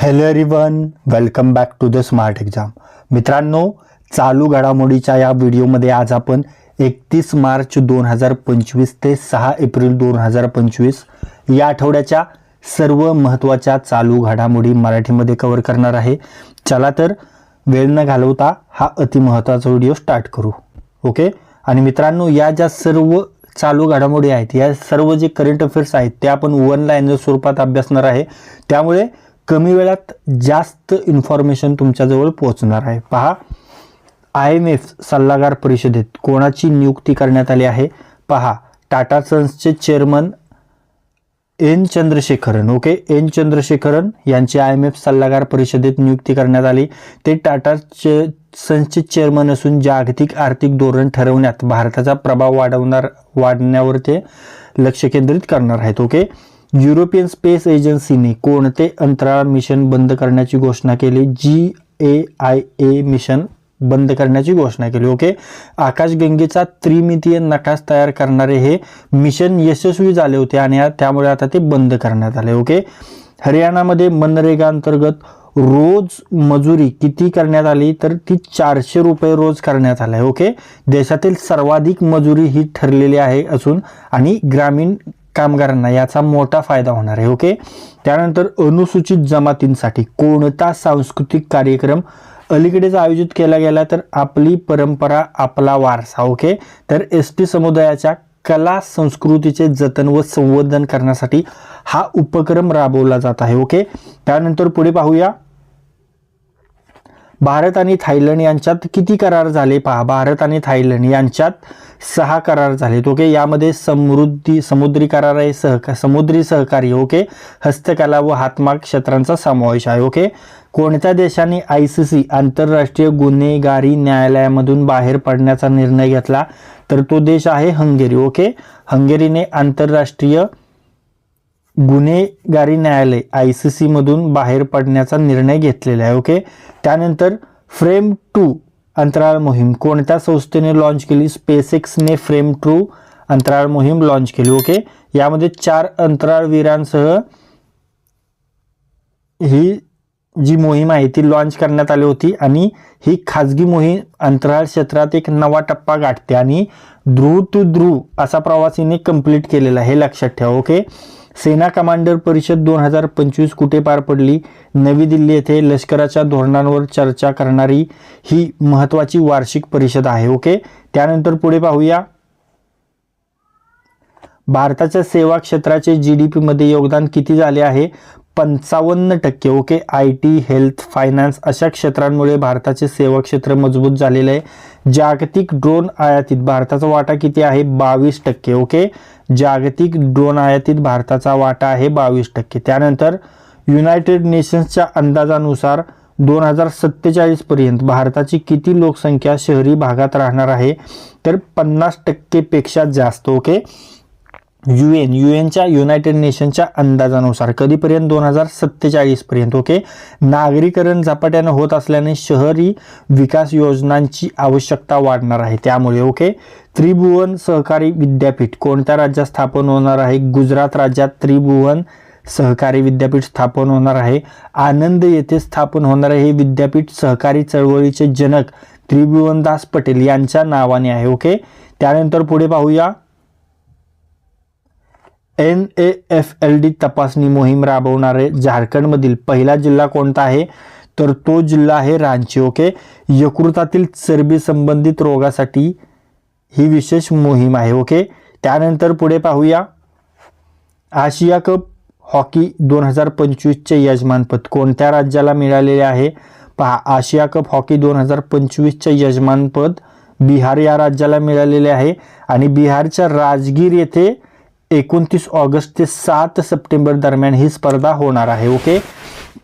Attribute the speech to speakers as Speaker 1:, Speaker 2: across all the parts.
Speaker 1: Hello everyone welcome back to the smart exam मित्रांनो चालू घडामोडीच्या या व्हिडिओमध्ये आज आपण एकतीस मार्च दोन हजार पंचवीस ते सहा एप्रिल दोन हजार पंचवीस या आठवड्याच्या सर्व महत्त्वाच्या चालू घडामोडी मराठीमध्ये कव्हर करणार आहे. चला तर वेळ न घालवता हा अतिमहत्त्वाचा व्हिडिओ स्टार्ट करू. ओके आणि मित्रांनो या ज्या सर्व चालू घडामोडी आहेत या सर्व जे करंट अफेअर्स आहेत ते आपण वन लाईनर स्वरूपात अभ्यासणार आहे. त्यामुळे कमी वेळात जास्त इन्फॉर्मेशन तुमच्याजवळ पोहोचणार आहे. पहा आय एम एफ सल्लागार परिषदेत कोणाची नियुक्ती करण्यात आली आहे? पहा Tata सन्सचे chairman N Chandrasekaran okay N Chandrasekaran यांची आय एम एफ सल्लागार परिषदेत नियुक्ती करण्यात आली. ते टाटा चे सन्सचे चेअरमन असून जागतिक आर्थिक धोरण ठरवण्यात भारताचा प्रभाव वाढवणार वाढण्यावर ते लक्ष केंद्रित करणार आहेत ओके युरोपियन स्पेस एजन्सीने कोणते अंतराळ मिशन बंद करण्याची घोषणा केली? जी ए आय ए मिशन बंद करण्याची घोषणा केली. ओके? आकाशगंगेचा त्रिमितीय नकाश तयार करणारे हे मिशन यशस्वी झाले होते आणि त्यामुळे आता ते बंद करण्यात आले. ओके? हरियाणामध्ये मनरेगा अंतर्गत रोज मजुरी किती करण्यात आली? तर ती चारशे रुपये रोज करण्यात आली आहे. ओके? देशातील सर्वाधिक मजुरी ही ठरलेली आहे असून आणि ग्रामीण कामगारांना याचा मोठा फायदा होणार आहे ओके त्यानंतर अनुसूचित जमातींसाठी कोणता सांस्कृतिक कार्यक्रम अलीकडेच आयोजित केला गेला तर आपली परंपरा आपला वारसा ओके तर एस टी समुदायाच्या कला संस्कृतीचे जतन व संवर्धन करण्यासाठी हा उपक्रम राबवला जात आहे ओके त्यानंतर पुढे पाहूया. भारत आणि थायलंड यांच्यात किती करार झाले पहा. भारत आणि थायलंड यांच्यात सहा करार झालेत ओके यामध्ये समृद्धी समुद्री करार आहे सहका समुद्री सहकार्य ओके. हस्तकला व हातमाग क्षेत्रांचा समावेश आहे ओके. कोणत्या देशाने आय सी सी आंतरराष्ट्रीय गुन्हेगारी न्यायालयामधून बाहेर पडण्याचा निर्णय घेतला? तर तो देश आहे हंगेरी ओके. हंगेरीने आंतरराष्ट्रीय गुन्हेगारी न्यायालय आय सी सीमधून बाहेर पडण्याचा निर्णय घेतलेला आहे ओके त्यानंतर फ्रेम टू अंतराळ मोहीम कोणत्या संस्थेने लॉन्च केली? स्पेसेक्सने फ्रेम टू अंतराळ मोहीम लॉन्च केली ओके यामध्ये चार अंतराळवीरांसह ही जी मोहीम आहे ती लॉन्च करण्यात आली होती आणि ही खाजगी मोहीम अंतराळ क्षेत्रात एक नवा टप्पा गाठते आणि ध्रुव टू ध्रुव असा प्रवास हिने कंप्लीट केलेला आहे हे लक्षात ठेवा ओके सेना कमांडर परिषद दोन हजार पंचवीस कुठे पार पडली? नवी दिल्ली येथे लष्कराच्या धोरणांवर चर्चा करणारी ही महत्त्वाची वार्षिक परिषद आहे ओके? त्यानंतर पुढे पाहूया. भारताच्या सेवा क्षेत्राचे जी डी पीमध्ये योगदान किती झाले आहे? पंचावन्न टक्के. Okay I T health finance अशा क्षेत्रांमुळे भारताचे सेवा क्षेत्र मजबूत झालेलं आहे. जागतिक ड्रोन आयातीत भारताचा वाटा किती आहे? बावीस टक्के. ओके जागतिक ड्रोन आयातीत भारताचा वाटा आहे बावीस टक्के. त्यानंतर युनायटेड नेशन्सच्या अंदाजानुसार दोन हजार सत्तेचाळीसपर्यंत भारताची किती लोकसंख्या शहरी भागात राहणार आहे? तर पन्नास टक्केपेक्षा जास्त. ओके यू एन यू एनच्या युनायटेड नेशनच्या अंदाजानुसार कधीपर्यंत दोन हजार सत्तेचाळीसपर्यंत ओके नागरीकरण झपाट्यानं होत असल्याने शहरी विकास योजनांची आवश्यकता वाढणार आहे. त्यामुळे ओके त्रिभुवन सहकारी विद्यापीठ कोणत्या राज्यात स्थापन होणार आहे? गुजरात राज्यात त्रिभुवन सहकारी विद्यापीठ स्थापन होणार आहे. आनंद येथे स्थापन होणार हे विद्यापीठ सहकारी चळवळीचे जनक त्रिभुवनदास पटेल यांच्या नावाने आहे ओके त्यानंतर पुढे पाहूया. N A F L D तपासणी मोहीम राबवणारे झारखंडमधील पहिला जिल्हा कोणता आहे? तर तो जिल्हा आहे रांची ओके? यकृतातील चरबी संबंधित रोगासाठी ही विशेष मोहीम आहे ओके? त्यानंतर पुढे पाहूया. आशिया कप हॉकी दोन हजार पंचवीसचे यजमानपद कोणत्या राज्याला मिळालेले आहे? पहा आशिया कप हॉकी दोन हजार पंचवीसचे यजमानपद बिहार या राज्याला मिळालेले आहे आणि बिहारच्या राजगीर येथे एकोणतीस ऑगस्ट ते सात सप्टेंबर दरम्यान ही स्पर्धा होणार आहे ओके?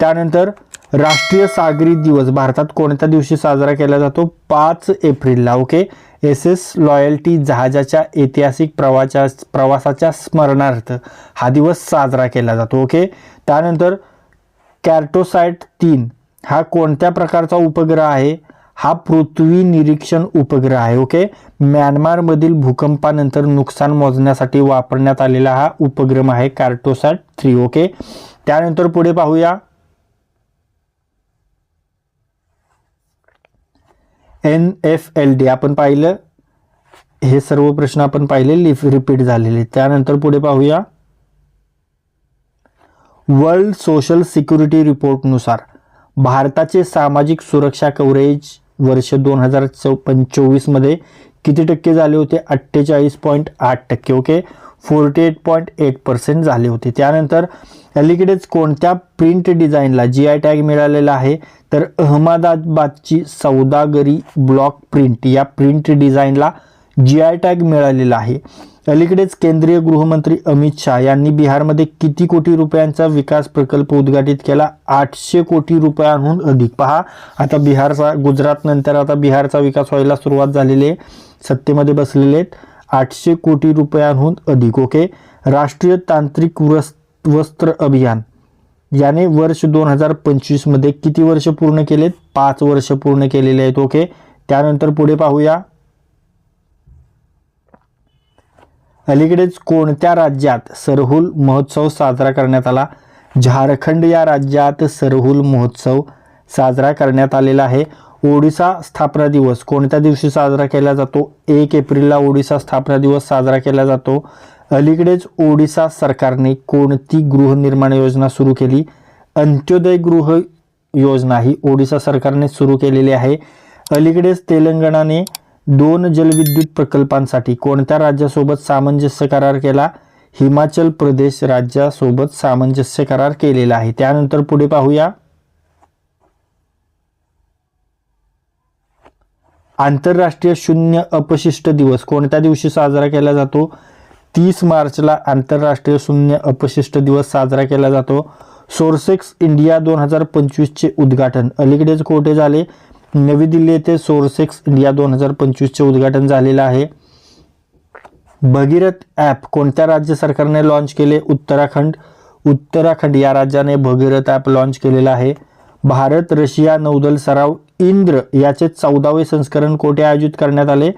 Speaker 1: त्यानंतर राष्ट्रीय सागरी दिवस भारतात कोणत्या दिवशी साजरा केला जातो? पाच एप्रिलला ओके? एस एस लॉयल्टी जहाजाच्या ऐतिहासिक प्रवाच्या प्रवासाच्या स्मरणार्थ हा दिवस साजरा केला जातो ओके? त्यानंतर कॅर्टोसाइट तीन हा कोणत्या प्रकारचा उपग्रह आहे? हा पृथ्वी निरीक्षण उपग्रह आहे ओके म्यानमारमधील भूकंपानंतर नुकसान मोजण्यासाठी वापरण्यात आलेला हा उपग्रम आहे कार्टोसॅट थ्री ओके त्यानंतर पुढे पाहूया. एन एफ एल डी आपण पाहिलं. हे सर्व प्रश्न आपण पाहिले लिफ रिपीट झालेले. त्यानंतर पुढे पाहूया. वर्ल्ड सोशल सिक्युरिटी रिपोर्टनुसार भारताचे सामाजिक सुरक्षा कव्हरेज वर्ष दोन हजार चौ पंचोवीसमध्ये किती टक्के झाले होते? अठ्ठेचाळीस पॉईंट आठ टक्के okay? Forty eight point eight percent झाले होते. त्यानंतर अलीकडेच कोणत्या प्रिंट डिझाईनला जी आय टॅग मिळालेला आहे? तर अहमदाबादची सौदागरी ब्लॉक प्रिंट या प्रिंट डिझाईनला जी आय टॅग मिळालेला आहे. अलीकडेच केंद्रीय गृहमंत्री अमित शहा यांनी बिहारमध्ये किती कोटी रुपयांचा विकास प्रकल्प उद्घाटित केला? आठशे कोटी रुपयांहून अधिक. पहा आता बिहारचा गुजरात नंतर आता बिहारचा विकास व्हायला सुरुवात झालेली आहे. सत्तेमध्ये बसलेले आहेत. आठशे कोटी रुपयांहून अधिक ओके? राष्ट्रीय तांत्रिक वस वस्त्र अभियान. याने वर्ष दोन हजार पंचवीसमध्ये किती वर्ष पूर्ण केलेत? पाच वर्ष पूर्ण केलेले आहेत ओके? त्यानंतर पुढे पाहूया. अलीकडेच कोणत्या राज्यात सरहुल महोत्सव साजरा करण्यात आला? झारखंड या राज्यात सरहुल महोत्सव साजरा करण्यात आलेला आहे. ओडिसा स्थापना दिवस कोणत्या दिवशी साजरा केला जातो? एक एप्रिलला ओडिसा स्थापना दिवस साजरा केला जातो. अलीकडेच ओडिसा सरकारने कोणती गृहनिर्माण योजना सुरू केली? अंत्योदय गृह योजना ही ओडिसा सरकारने सुरू केलेली आहे. अलीकडेच तेलंगणाने दोन जलविद्युत प्रकल्पांसाठी कोणत्या राज्यासोबत सामंजस्य करार केला? हिमाचल प्रदेश राज्यासोबत सामंजस्य करार केलेला आहे. त्यानंतर पुढे पाहूया. आंतरराष्ट्रीय शून्य अपशिष्ट दिवस कोणत्या दिवशी साजरा केला जातो? तीस मार्चला आंतरराष्ट्रीय शून्य अपशिष्ट दिवस साजरा केला जातो. सोर्सेक्स इंडिया दोन हजार पंचवीसचे उद्घाटन. अलीकडेच कोठे झाले? नवी दिल्ली येथे सोर्सेक्स इंडिया दोन हजार पंचवीसचे उद्घाटन झालेलं आहे. भगीरथ ॲप कोणत्या राज्य सरकारने लॉन्च केले? उत्तराखंड. उत्तराखंड या राज्याने भगीरथ ॲप लॉन्च केलेलं आहे. भारत रशिया नौदल सराव इंद्र याचे चौदावे संस्करण कोठे आयोजित करण्यात आले?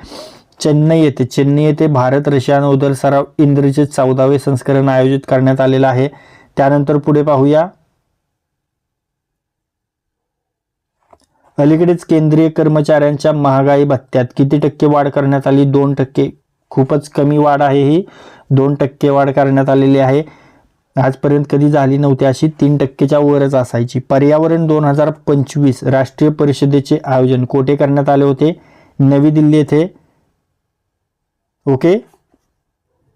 Speaker 1: चेन्नई येथे. चेन्नई येथे भारत रशिया नौदल सराव इंद्रचे चौदावे संस्करण आयोजित करण्यात आलेलं आहे. त्यानंतर पुढे पाहूया. अलीकडेच केंद्रीय कर्मचाऱ्यांच्या महागाई भत्त्यात किती टक्के वाढ करण्यात आली? दोन टक्के. खूपच कमी वाढ आहे ही. दोन टक्के वाढ करण्यात आलेली आहे. आजपर्यंत कधी झाली नव्हती अशी तीन टक्केच्या वरच असायची. पर्यावरण दोन हजार पंचवीस राष्ट्रीय परिषदेचे आयोजन कोठे करण्यात आले होते? नवी दिल्ली येथे. ओके?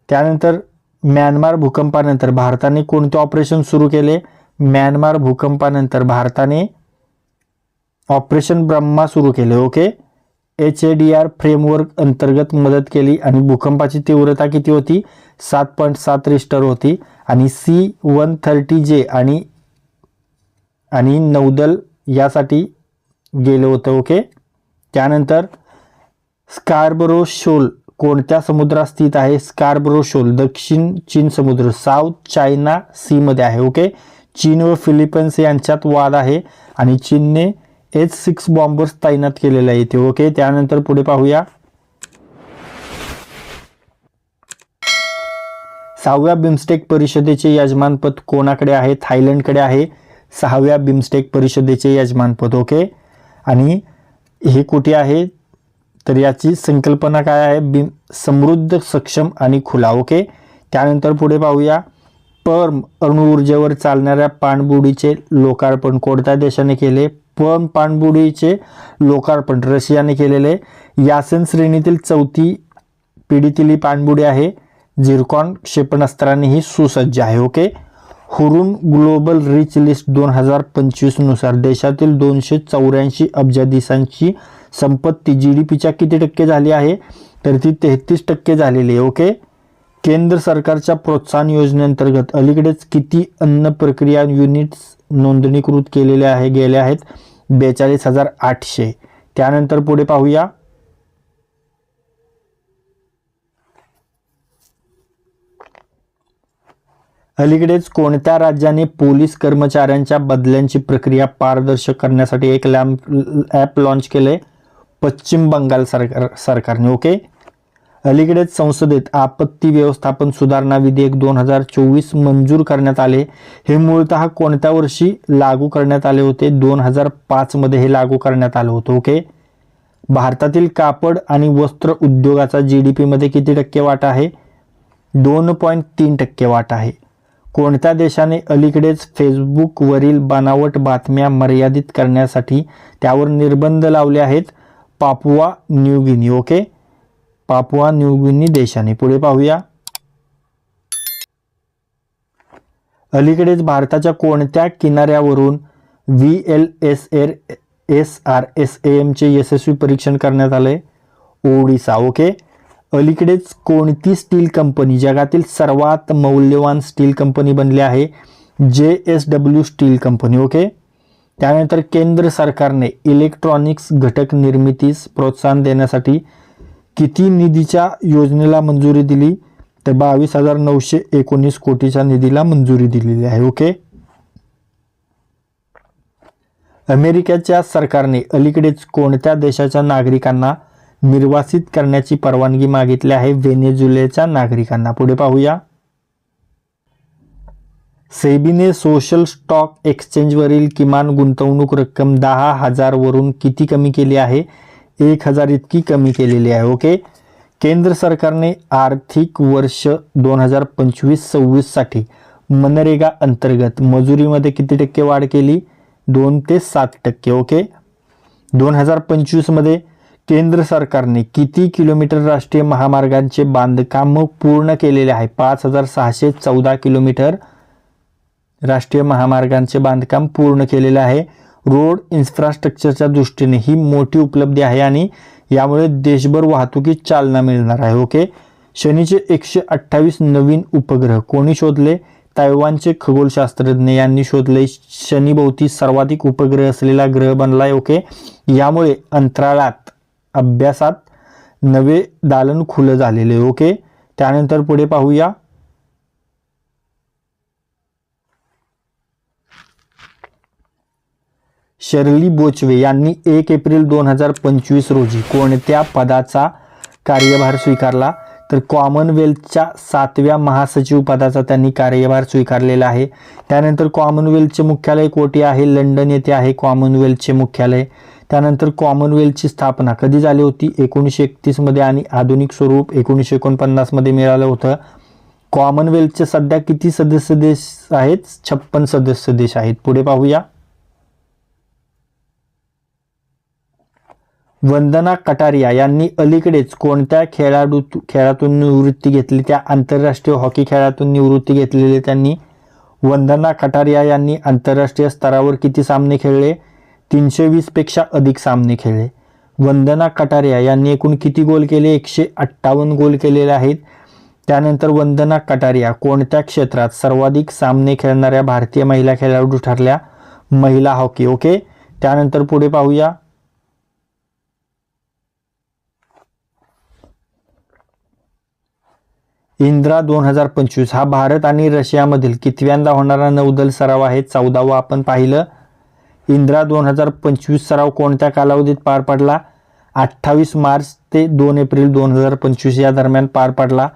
Speaker 1: त्यानंतर म्यानमार भूकंपानंतर भारताने कोणते ऑपरेशन सुरू केले? म्यानमार भूकंपानंतर भारताने ऑपरेशन ब्रह्मा सुरू केले okay? H A D R framework अंतर्गत मदत केली आणि भूकंपाची तीव्रता किती होती? सात पॉईंट सात रिस्टर होती. आणि सी वन थर्टी जे आणि आणि नौदल यासाठी गेलं होतं ओके? त्यानंतर स्कार्बरो शोल कोणत्या समुद्रात स्थित आहे? स्कार्बरो शोल दक्षिण चीन समुद्र साऊथ चायना सीमध्ये आहे ओके? चीन व फिलिपिन्स यांच्यात वाद आहे आणि चीनने एच सिक्स बॉम्बर्स तैनात केलेले आहे इथे ओके त्यानंतर पुढे पाहूया. सहाव्या बिमस्टेक परिषदेचे यजमानपद कोणाकडे आहे? थायलंडकडे आहे. सहाव्या बिमस्टेक परिषदेचे यजमानपद ओके? आणि हे कुठे आहे? तर याची संकल्पना काय आहे? बिम समृद्ध सक्षम आणि खुला ओके? त्यानंतर पुढे पाहूया. पर्म अणुऊर्जेवर चालणाऱ्या पाणबुडीचे लोकार्पण कोणत्या देशाने केले? पण पाणबुडीचे लोकार्पण रशियाने केलेले. यासन श्रेणीतील चौथी पिढीतील ही पाणबुडी आहे झिरकॉन क्षेपणास्त्राने ही सुसज्ज आहे okay? Hurun global rich list दोन हजार पंचवीसनुसार देशातील दोनशे चौऱ्याऐंशी अब्ज संपत्ती जी डी पीच्या किती टक्के झाली आहे? तर ती तेहतीस टक्के झालेली आहे ओके? केंद्र सरकारच्या प्रोत्साहन योजनेअंतर्गत अलीकडेच किती अन्न प्रक्रिया युनिट्स नोंदणीकृत केलेले आहे गेले आहेत बेचाळीस हजार आठशे. त्यानंतर पुढे पाहूया. अलीकडेच कोणत्या राज्याने पोलीस कर्मचाऱ्यांच्या बदल्यांची प्रक्रिया पारदर्शक करण्यासाठी एक लॅम्प ॲप लॉन्च केले पश्चिम बंगाल सरकार सरकारने ओके? अलीकडेच संसदेत आपत्ती व्यवस्थापन सुधारणा विधेयक दोन हजार चोवीस मंजूर करण्यात आले. हे मूळतः कोणत्या वर्षी लागू करण्यात आले होते? दोन हजार पाचमध्ये हे लागू करण्यात आलं होतं ओके? भारतातील कापड आणि वस्त्र उद्योगाचा जी डी पीमध्ये किती टक्के वाटा आहे? दोन पॉईंट तीन टक्के वाटा आहे. कोणत्या देशाने अलीकडेच फेसबुकवरील बनावट बातम्या मर्यादित करण्यासाठी त्यावर निर्बंध लावले आहेत? Papua New Guinea okay? Papua New Guinea देशाने पुढे पाहूया. अलीकडेच भारताच्या कोणत्या किनाऱ्यावरून V L S R S R S A एमचे यशस्वी परीक्षण करण्यात आले? ओडिसा ओके. अलीकडेच कोणती स्टील कंपनी जगातील सर्वात मौल्यवान स्टील कंपनी बनली आहे? J S W steel company okay. त्यानंतर केंद्र सरकारने इलेक्ट्रॉनिक्स घटक निर्मितीस प्रोत्साहन देण्यासाठी किती निधीच्या योजनेला मंजुरी दिली? तर बावीस हजार नऊशे एकोणीस कोटीच्या निधीला मंजुरी दिलेली आहे ओके? अमेरिकेच्या सरकारने अलीकडेच कोणत्या देशाच्या नागरिकांना निर्वासित करण्याची परवानगी मागितली आहे? व्हेनेझुएलाच्या नागरिकांना. पुढे पाहूया. सेबीने सोशल स्टॉक एक्सचेंजवरील किमान गुंतवणूक रक्कम दहा हजारवरून किती कमी केली आहे? एक हजार इतकी कमी केलेली आहे ओके? केंद्र सरकारने आर्थिक वर्ष दोन हजार पंचवीस सव्वीससाठी मनरेगा अंतर्गत मजुरीमध्ये किती टक्के वाढ केली? दोन ते सात टक्के ओके? दोन हजार पंचवीसमध्ये केंद्र सरकारने किती किलोमीटर राष्ट्रीय महामार्गांचे बांधकाम पूर्ण केलेले आहे? पाच हजार सहाशे चौदा किलोमीटर राष्ट्रीय महामार्गांचे बांधकाम पूर्ण केलेले आहे. रोड इन्फ्रास्ट्रक्चरच्या दृष्टीने ही मोठी उपलब्धी आहे आणि यामुळे देशभर वाहतुकीत चालना मिळणार आहे ओके? शनीचे एकशे अठ्ठावीस नवीन उपग्रह कोणी शोधले? तायवानचे खगोलशास्त्रज्ञ यांनी शोधले शनीभोवती सर्वाधिक उपग्रह असलेला ग्रह बनला आहे ओके? यामुळे अंतराळात अभ्यासात नवे दालन खुलं झालेले ओके? त्यानंतर पुढे पाहूया. शर्ली बोचवे यांनी एक एप्रिल दोन हजार पंचवीस रोजी कोणत्या पदाचा कार्यभार स्वीकारला? तर कॉमनवेल्थच्या सातव्या महासचिव पदाचा त्यांनी कार्यभार स्वीकारलेला आहे. त्यानंतर कॉमनवेल्थचे मुख्यालय कोठे आहे? लंडन येथे आहे कॉमनवेल्थचे मुख्यालय. त्यानंतर कॉमनवेल्थची स्थापना कधी झाली होती? एकोणीसशे एकतीसमध्ये आणि आधुनिक स्वरूप एकोणीसशे एकोणपन्नासमध्ये मिळालं होतं. कॉमनवेल्थचे सध्या किती सदस्य देश आहेत? छप्पन सदस्य देश आहेत. पुढे पाहूया. वंदना कटारिया यांनी अलीकडेच कोणत्या खेळाडू खेळातून निवृत्ती घेतली त्या आंतरराष्ट्रीय हॉकी खेळातून निवृत्ती घेतलेली त्यांनी? वंदना कटारिया यांनी आंतरराष्ट्रीय स्तरावर किती सामने खेळले? तीनशे वीसपेक्षा अधिक सामने खेळले. वंदना कटारिया यांनी एकूण किती गोल केले? एकशे अठ्ठावन्न गोल केलेले आहेत. त्यानंतर वंदना कटारिया कोणत्या क्षेत्रात सर्वाधिक सामने खेळणाऱ्या भारतीय महिला खेळाडू ठरल्या? महिला हॉकी ओके? त्यानंतर पुढे पाहूया. इंद्रा दोन हजार पंचवीस हा भारत आणि रशियामधील कितव्यांदा होणारा नौदल सराव आहे चौदावा आपण पाहिलं. इंद्रा दोन हजार पंचवीस सराव कोणत्या कालावधीत पार पडला? अठ्ठावीस मार्च ते दोन एप्रिल दोन हजार पंचवीस या दरम्यान पार पडला.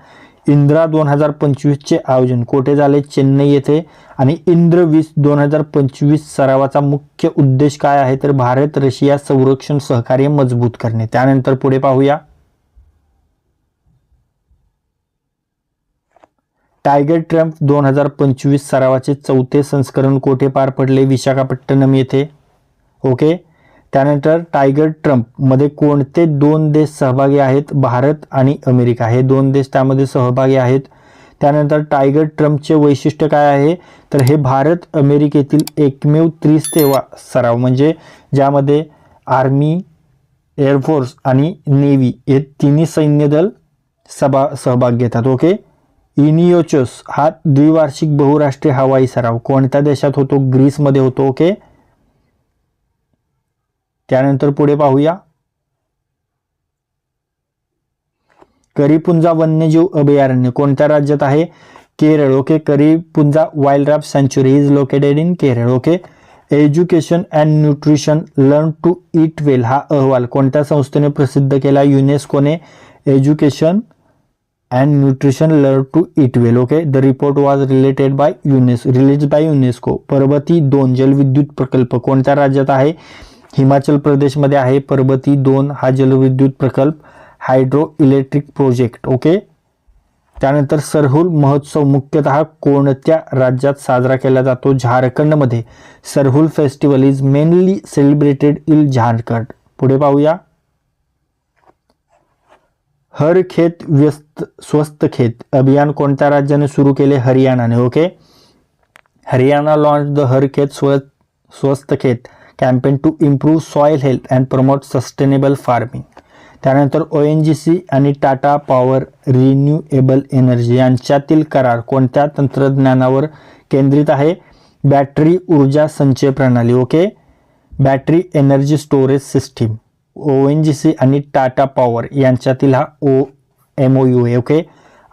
Speaker 1: इंद्रा दोन हजार पंचवीसचे आयोजन कोठे झाले? चेन्नई येथे. आणि इंद्र वीस दोन हजार पंचवीस सरावाचा मुख्य उद्देश काय आहे? तर भारत रशिया संरक्षण सहकार्य मजबूत करणे. त्यानंतर पुढे पाहूया. टायगर ट्रम्प दोन हजार पंचवीस सरावाचे चौथे संस्करण कोठे पार पडले विशाखापट्टणम येथे? ओके? त्यानंतर टायगर ट्रम्पमध्ये कोणते दोन देश सहभागी आहेत? भारत आणि अमेरिका. हे दोन देश त्यामध्ये सहभागी आहेत. त्यानंतर टायगर ट्रम्पचे वैशिष्ट्य काय आहे? तर हे भारत अमेरिकेतील एकमेव त्रिसेवा सराव म्हणजे ज्यामध्ये आर्मी एअरफोर्स आणि नेव्ही हे तिन्ही सैन्यदल सभा सहभाग घेतात. ओके? इनियोचोस हा द्विवार्षिक बहुराष्ट्रीय हवाई सराव. कोणत्या देशात होतो? ग्रीसमध्ये होतो ओके? त्यानंतर पुढे पाहूया. करीपुंजा वन्यजीव अभयारण्य. कोणत्या राज्यात आहे? Kerala okay? Karimpuzha wild life सँच्युरी is located in Kerala okay? Education and nutrition learn to eat well हा अहवाल कोणत्या संस्थेने प्रसिद्ध केला? युनेस्कोने. Education and nutrition learn to eat well okay the report was related by युनेस release by UNESCO Parvati दोन जलविद्युत प्रकल्प कोणत्या राज्यात आहे? हिमाचल प्रदेशमध्ये आहे. पर्वती दोन हा जलविद्युत प्रकल्प हायड्रो इलेक्ट्रिक प्रोजेक्ट ओके त्यानंतर सरहुल महोत्सव मुख्यतः कोणत्या राज्यात साजरा केला जातो? झारखंडमध्ये. Sarhul festival is mainly celebrated in Jharkhand पुढे पाहूया. हर खेत व्यस्त स्वस्त खेत. अभियान कोणत्या राज्याने सुरू केले? हरियाणाने okay Haryana launch the Har Khet स्व Swasth Khet campaign to improve soil health and promote sustainable farming त्यानंतर ओ एन जी सी आणि टाटा पॉवर रिन्यूएबल एनर्जी यांच्यातील करार कोणत्या तंत्रज्ञानावर केंद्रित आहे? बॅटरी ऊर्जा संचय प्रणाली okay battery energy storage system O N G C आणि टाटा पॉवर यांच्यातील हा ओ एम ओ यू आहे okay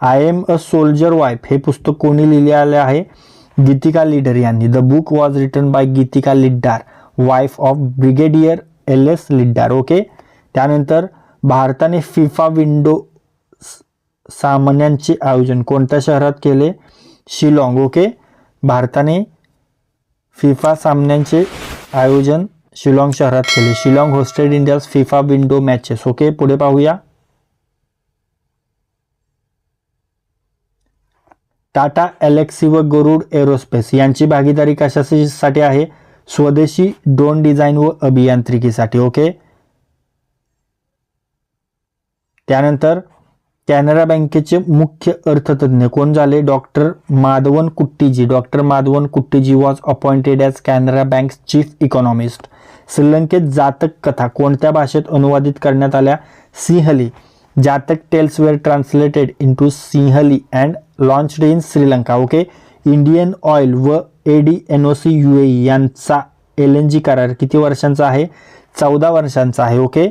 Speaker 1: I am a soldier wife हे पुस्तक कोणी लिहिले आहे? गीतिका लिडर यांनी. The book was written by Gitika Liddar. Wife of brigadier L S Liddar okay त्यानंतर भारताने फिफा विंडो सामन्यांचे आयोजन कोणत्या शहरात केले? शिलाँग ओके भारताने फिफा सामन्यांचे आयोजन शिलाँग शहरात केले Shillong hosted India's FIFA window matches okay पुढे पाहूया. टाटा एलेक्सी व गरुड एरोस्पेस यांची भागीदारी कशासाठी आहे? स्वदेशी ड्रोन डिझाईन व अभियांत्रिकीसाठी. ओके त्यानंतर कॅनरा बँकेचे मुख्य अर्थतज्ञ कोण झाले? Doctor Madhavan Kutty G. Doctor Madhavan Kutty G was appointed as Canara bank chief economist श्रीलंकेत जातक कथा कोणत्या भाषेत अनुवादित करण्यात आल्या? Sinhala. Jataka tales were translated into Sinhala and launched in Sri Lanka. Okay Indian oil व A D N O C U A यांचा L N G करार किती वर्षांचा आहे? चौदा वर्षांचा आहे. ओके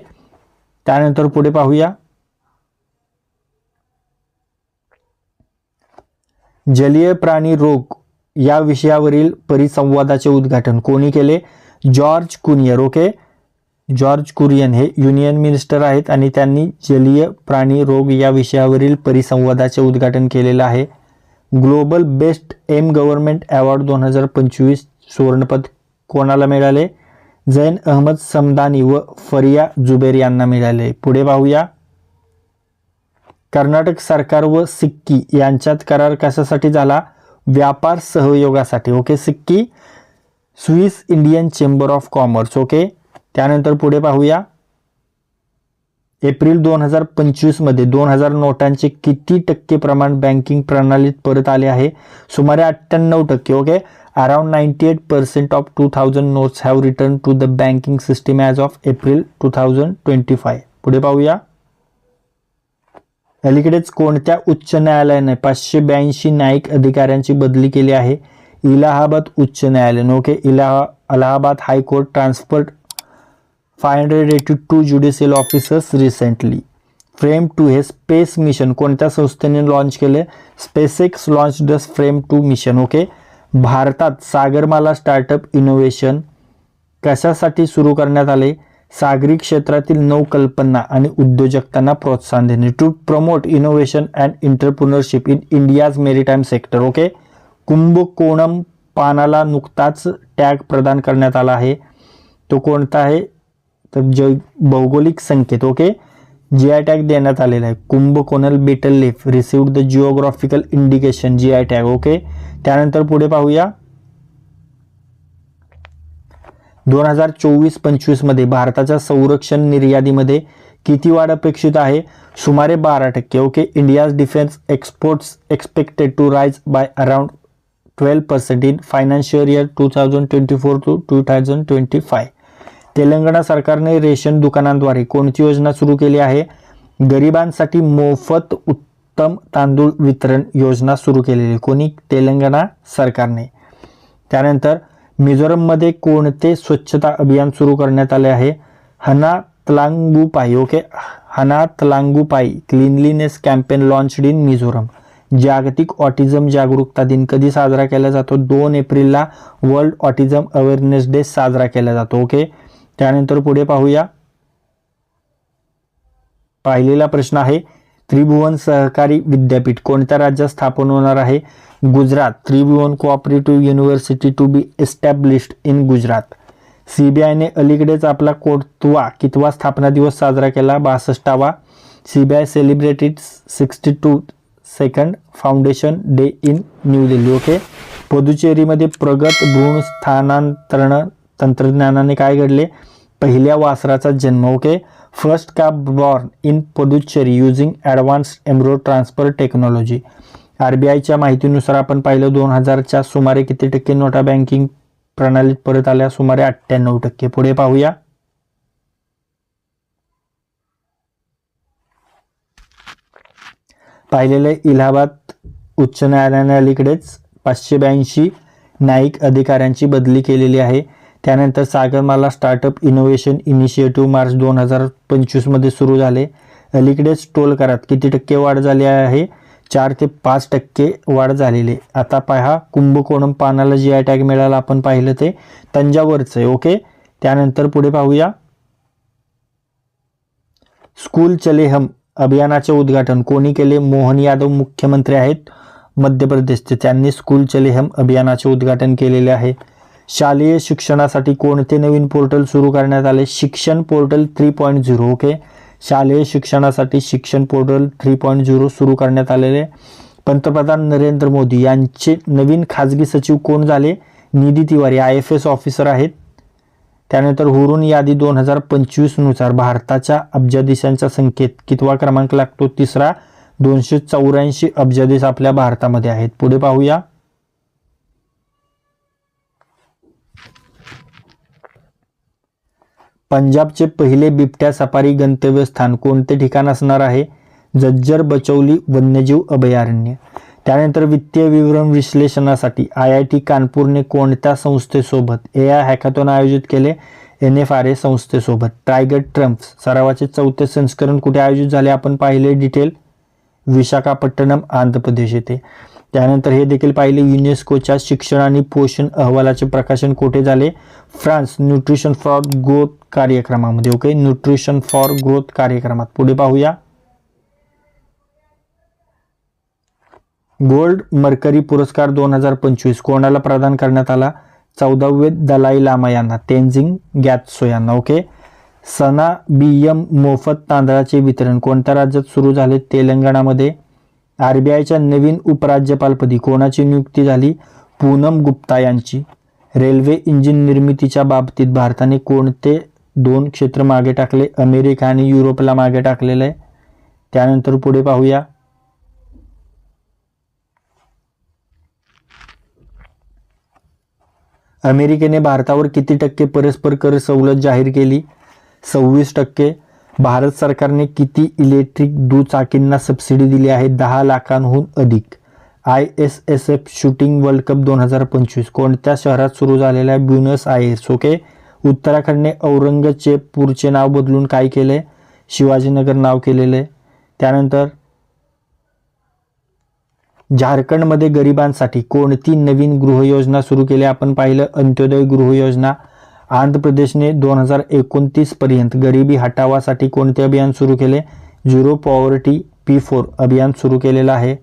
Speaker 1: त्यानंतर पुढे पाहूया. जलीय प्राणी रोग या विषयावरील परिसंवादाचे उद्घाटन कोणी केले? जॉर्ज कुनियर ओके? जॉर्ज कुरियन हे युनियन मिनिस्टर आहेत आणि त्यांनी जलीय प्राणी रोग या विषयावरील परिसंवादाचे उद्घाटन केलेलं आहे. Global best M government award दोन हजार पंचवीस सुवर्णपद कोणाला मिळाले? जैन अहमद समदानी व फरिया जुबेर यांना मिळाले. पुढे पाहूया. कर्नाटक सरकार व सिक्की यांच्यात करार कशासाठी झाला? व्यापार सहयोगासाठी okay? SICCI Swiss Indian chamber of commerce okay? त्यानंतर पुढे पाहूया. एप्रिल दोन हजार पंचवीसमध्ये दोन हजार नोटांचे किती टक्के प्रमाण बँकिंग प्रणालीत परत आले आहे? सुमारे अठ्ठ्याण्णव टक्के okay? Around ninety eight percent of two thousand notes have return to the banking system as of April two thousand twenty five पुढे पाहूया. अलीकडेच कोणत्या उच्च न्यायालयाने पाचशे ब्याऐंशी न्यायिक अधिकाऱ्यांची बदली केली आहे? इलाहाबाद उच्च न्यायालय ओके इलाहा Allahabad high court transferred five hundred eighty two judicial officers recently Fram two हे स्पेस मिशन कोणत्या संस्थेने लॉन्च केले? SpaceX launch the Fram two mission okay? भारतात सागरमाला स्टार्टअप इनोव्हेशन कशासाठी सुरू करण्यात आले? सागरी क्षेत्रातील नवकल्पना आणि उद्योजकतांना प्रोत्साहन देणे. To promote innovation and entrepreneurship in India's maritime sector okay? Kumbakonam पानाला नुकताच टॅग प्रदान करण्यात आला आहे. तो कोणता आहे? तर ज भौगोलिक संकेत ओके? जी आय टॅग देण्यात आलेला आहे. Kumbakonam betel leaf. Received the geographical indication G I tag okay? त्यानंतर पुढे पाहूया. दोन हजार चोवीस पंचवीसमध्ये भारताच्या संरक्षण निर्यातीमध्ये किती वाढ अपेक्षित आहे? सुमारे बारा टक्के okay? India's defence exports expected to rise by around twelve percent in financial year two thousand twenty four to two thousand twenty five Telangana सरकारने रेशन दुकानांद्वारे कोणती योजना सुरू केली आहे? गरिबांसाठी मोफत उत्तम तांदूळ वितरण योजना सुरू केलेली कोणी? तेलंगणा सरकारने. त्यानंतर मिझोरममध्ये कोणते स्वच्छता अभियान सुरू करण्यात आले आहे? Hna Tlangpui okay. Hna Tlangpui cleanliness campaign launched in Mizoram. जागतिक ऑटिझम जागरूकता दिन कधी साजरा केला जातो? दोन एप्रिलला वर्ल्ड ऑटिझम अवेअरनेस डे साजरा केला जातो. ओके? त्यानंतर पुढे पाहूया. पाहिलेला प्रश्न आहे त्रिभुवन सहकारी विद्यापीठ कोणत्या राज्यात स्थापन होणार आहे? Gujarat. Tribhuvan cooperative university to be established in Gujarat C B आयने अलीकडेच आपला कोटवा कितवा स्थापना दिवस साजरा केला? बासष्टावा. C B I celebrated sixty two second foundation day in New Delhi okay पुदुचेरीमध्ये प्रगत भ्रूण स्थानांतरण तंत्रज्ञानाने काय घडले? पहिल्या वासराचा जन्म okay first calf born in Puducherry using advance embryo transfer technology R B आयच्या माहितीनुसार आपण पाहिलं दोन हजारच्या सुमारे किती टक्के नोटा बँकिंग प्रणालीत परत आल्या? सुमारे अठ्ठ्याण्णव टक्के. पुढे पाहूया. पाहिलेले इलाहाबाद उच्च न्यायालयाने अलीकडेच पाचशे ब्याऐंशी न्यायिक अधिकाऱ्यांची बदली केलेली आहे. त्यानंतर Sagarmala startup innovation initiative March दोन हजार पंचवीसमध्ये सुरू झाले. अलीकडेच टोल करात किती टक्के वाढ झाली आहे? चार ते पाच टक्के वाढ झालेली. आता पहा कुंभकोणम पानाला जी आय टॅग मिळाला आपण पाहिलं ते तंजावरचं आहे. ओके? त्यानंतर पुढे पाहूया. स्कूल चले हम अभियानाचे उद्घाटन. कोणी केले? मोहन यादव मुख्यमंत्री आहेत. मध्य प्रदेशचे त्यांनी स्कूल चले हम अभियानाचे उद्घाटन केलेले आहे. शालेय शिक्षणासाठी कोणते नवीन पोर्टल सुरू करण्यात आले? शिक्षण portal three point zero okay. शालेय शिक्षणासाठी शिक्षण पोर्टल थ्री पॉईंट झिरो सुरू करण्यात आलेले पंतप्रधान नरेंद्र मोदी यांचे नवीन खाजगी सचिव कोण झाले? Nidhi Tiwari I F S officer आहेत. त्यानंतर हुरून यादी दोन हजार पंचवीसनुसार भारताच्या अब्जादेशांच्या संख्येत कितवा क्रमांक लागतो? तिसरा दोनशे चौऱ्याऐंशी अब्जादेश आपल्या भारतामध्ये आहेत. पुढे पाहूया. पंजाबचे पहिले बिबट्या सफारी गंतव्यस्थान कोणते ठिकाण असणार आहे? जज्जर बचौली वन्यजीव अभयारण्य. त्यानंतर वित्तीय विवरण विश्लेषणासाठी आय आय टी कानपूरने कोणत्या संस्थेसोबत ए आय हॅकॅथॉन आयोजित केले? एन एफ आर ए संस्थेसोबत. टायगर ट्रम्प सरावाचे चौथे संस्करण कुठे आयोजित झाले? आपण पाहिले डिटेल. विशाखापट्टणम आंध्र प्रदेश येथे. त्यानंतर हे देखील पाहिले. युनेस्कोच्या शिक्षण आणि पोषण अहवालाचे प्रकाशन कुठे झाले? फ्रान्स. न्यूट्रिशन फॉर ग्रोथ कार्यक्रमामध्ये. ओके? न्यूट्रिशन फॉर ग्रोथ कार्यक्रमात. पुढे पाहूया. गोल्ड मर्करी पुरस्कार दोन हजार पंचवीस कोणाला प्रदान करण्यात आला? चौदावे दलाई लामा यांना तेन्झिंग गॅत्सो यांना ओके. सना बियम मोफत तांदळाचे वितरण कोणत्या राज्यात सुरू झाले? तेलंगणामध्ये. आर बी आयच्या नवीन उपराज्यपालपदी कोणाची नियुक्ती झाली? पूनम गुप्ता यांची. रेल्वे इंजिन निर्मितीच्या बाबतीत भारताने कोणते दोन क्षेत्र मागे टाकले? अमेरिका आणि युरोपला मागे टाकलेलं. आहे त्यानंतर पुढे पाहूया. अमेरिकेने भारतावर किती टक्के परस्पर कर सवलत जाहीर केली? सव्वीस टक्के. भारत सरकारने किती इलेक्ट्रिक दुचाकींना सबसिडी दिली आहे? दहा लाखांहून अधिक. I S S F shooting world cup दोन हजार पंचवीस. कोणत्या शहरात सुरू झालेल्या ब्युनस आयर्स ओके. उत्तराखंडने औरंगजेबपूरचे नाव बदलून काय केले? शिवाजीनगर नाव केलेले. त्यानंतर झारखंडमध्ये गरिबांसाठी कोणती नवीन गृहयोजना सुरू केली? आपण पाहिलं अंत्योदय गृहयोजना. आंध्र प्रदेशने दोन हजार एकोणतीस पर्यंत गरिबी हटावासाठी कोणते अभियान सुरू केले? झिरो पॉवर्टी पी फोर अभियान सुरू केलेलं आहे.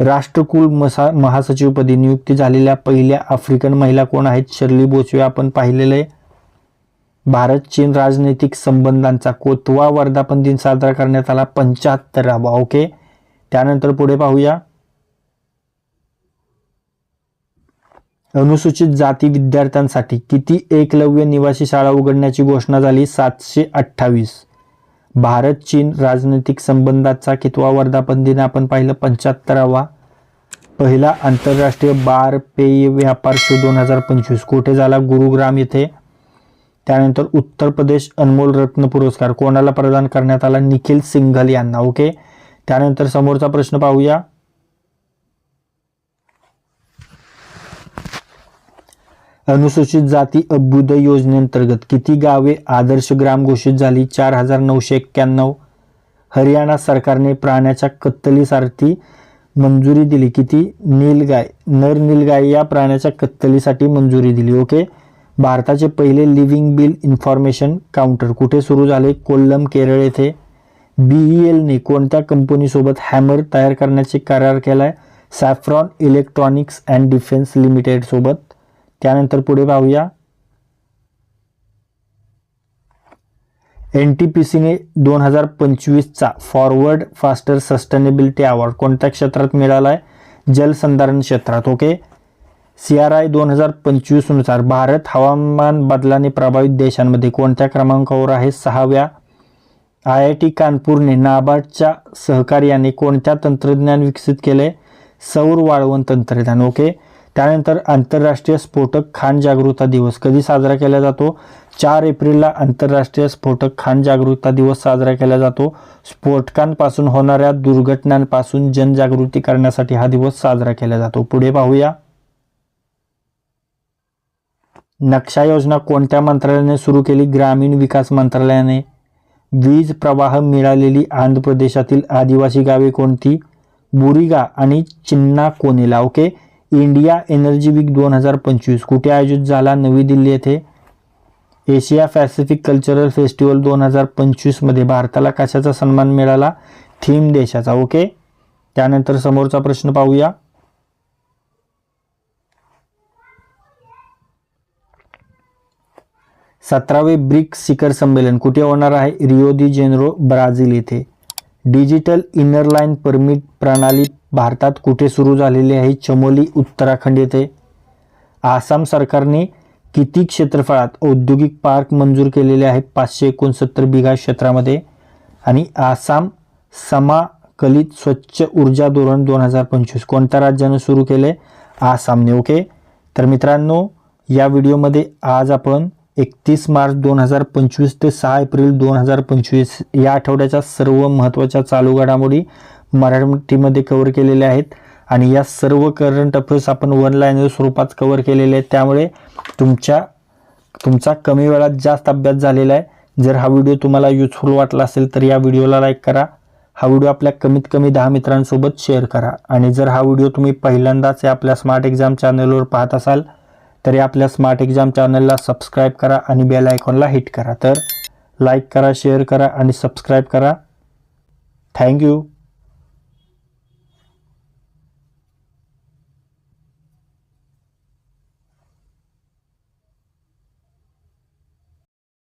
Speaker 1: राष्ट्रकुल मसा महासचिवपदी नियुक्ती झालेल्या पहिल्या आफ्रिकन महिला कोण आहेत? शर्ली बोचवे आपण पाहिलेले आहे. भारत चीन राजनैतिक संबंधांचा कोतवा वर्धापन दिन साजरा करण्यात आला पंच्याहत्तरावा ओके? त्यानंतर पुढे पाहूया. अनुसूचित जाती विद्यार्थ्यांसाठी किती एकलव्य निवासी शाळा उघडण्याची घोषणा झाली? सातशे अठ्ठावीस. भारत चीन राजनैतिक संबंधाचा कितवा वर्धापन दिन आपण पाहिलं पंच्याहत्तरावा. पहिला आंतरराष्ट्रीय बार पेय व्यापार शो दोन हजार पंचवीस. कुठे झाला? गुरुग्राम येथे. त्यानंतर उत्तर प्रदेश अनमोल रत्न पुरस्कार. कोणाला प्रदान करण्यात आला? निखिल सिंघल यांना. ओके? त्यानंतर समोरचा प्रश्न पाहूया. अनुसूचित जाती अभ्युदय योजनेअंतर्गत किती गावे आदर्श ग्राम घोषित झाली? चार हजार नऊशे एक्क्याण्णव. हरियाणा सरकारने प्राण्याच्या कत्तलीसाठी मंजुरी दिली. किती? नीलगाय. नर नीलगाय या प्राण्याच्या कत्तलीसाठी मंजुरी दिली. ओके? भारताचे पहिले लिव्हिंग बिल इन्फॉर्मेशन काउंटर कुठे सुरू झाले? कोल्लम केरळ येथे. बी एलने कोणत्या कंपनीसोबत हॅमर तयार करण्याचे करार केला आहे सॅफ्रॉन इलेक्ट्रॉनिक्स अँड डिफेन्स लिमिटेडसोबत. त्यानंतर पुढे पाहूया. एन टी पी सीने दोन हजार पंचवीसचा फॉरवर्ड फास्टर सस्टेनेबिलिटी अवॉर्ड कोणत्या क्षेत्रात मिळाला आहे जलसंधारण क्षेत्रात ओके सी आर आय दोन हजार पंचवीसनुसार भारत हवामान बदलाने प्रभावित देशांमध्ये कोणत्या क्रमांकावर आहे? सहाव्या. आय आय टी कानपूरने नाबार्डच्या सहकार्याने कोणत्या तंत्रज्ञान विकसित केले सौर वाळवण तंत्रज्ञान ओके त्यानंतर आंतरराष्ट्रीय स्फोटक खाण जागरूकता दिवस कधी साजरा केला जातो? चार एप्रिलला आंतरराष्ट्रीय स्फोटक खाण जागरूकता दिवस साजरा केला जातो. स्फोटकांपासून होणाऱ्या दुर्घटनांपासून जनजागृती करण्यासाठी हा दिवस साजरा केला जातो. पुढे पाहूया. नक्षा योजना कोणत्या मंत्रालयाने सुरू केली? ग्रामीण विकास मंत्रालयाने. वीज प्रवाह मिळालेली आंध्र प्रदेशातील आदिवासी गावे कोणती? बुरिगा आणि Chinna Konela okay? India energy week दोन हजार पंचवीस. कुठे आयोजित झाला? नवी दिल्ली येथे. एशिया पॅसिफिक कल्चरल फेस्टिवल दोन हजार पंचवीसमध्ये भारताला कशाचा सन्मान मिळाला? थीम देशाचा. ओके? त्यानंतर समोरचा प्रश्न पाहूया. सतरावे ब्रिक्स शिखर संमेलन कुठे होणार आहे? रिओ दी जेनेरो ब्राझील येथे. डिजिटल इनर लाईन परमिट प्रणाली भारतात कुठे सुरू झालेली आहे चमोली उत्तराखंड येथे? आसाम सरकारने किती क्षेत्रफळात औद्योगिक पार्क मंजूर केलेले आहेत? पाचशे एकोणसत्तर बिघा क्षेत्रामध्ये. आणि आसाम समाकलित स्वच्छ ऊर्जा धोरण दोन हजार पंचवीस. कोणत्या राज्यानं सुरू केले? आसामने. ओके? तर मित्रांनो या व्हिडिओमध्ये आज आपण एकतीस मार्च दोन हजार पंचवीस ते सहा एप्रिल दोन हजार पंचवीस या आठवड्याच्या सर्व महत्त्वाच्या चालू घडामोडी मराठीमध्ये कव्हर केलेले आहेत. आणि या सर्व करंट अफेअर्स आपण वन लाईन स्वरूपात कव्हर केलेले आहेत. त्यामुळे तुमच्या तुमचा कमी वेळात जास्त अभ्यास झालेला आहे. जर हा व्हिडिओ तुम्हाला युजफुल वाटला असेल तर या व्हिडिओला लाईक करा. हा व्हिडिओ आपल्या कमीत कमी दहा मित्रांसोबत शेअर करा. आणि जर हा व्हिडिओ तुम्ही पहिल्यांदाच या आपल्या स्मार्ट एक्झाम चॅनलवर पाहत असाल तर या आपल्या स्मार्ट एक्झाम चॅनलला सबस्क्राईब करा आणि बेल आयकॉनला हिट करा. तर लाईक करा शेअर करा आणि सबस्क्राईब करा. थँक्यू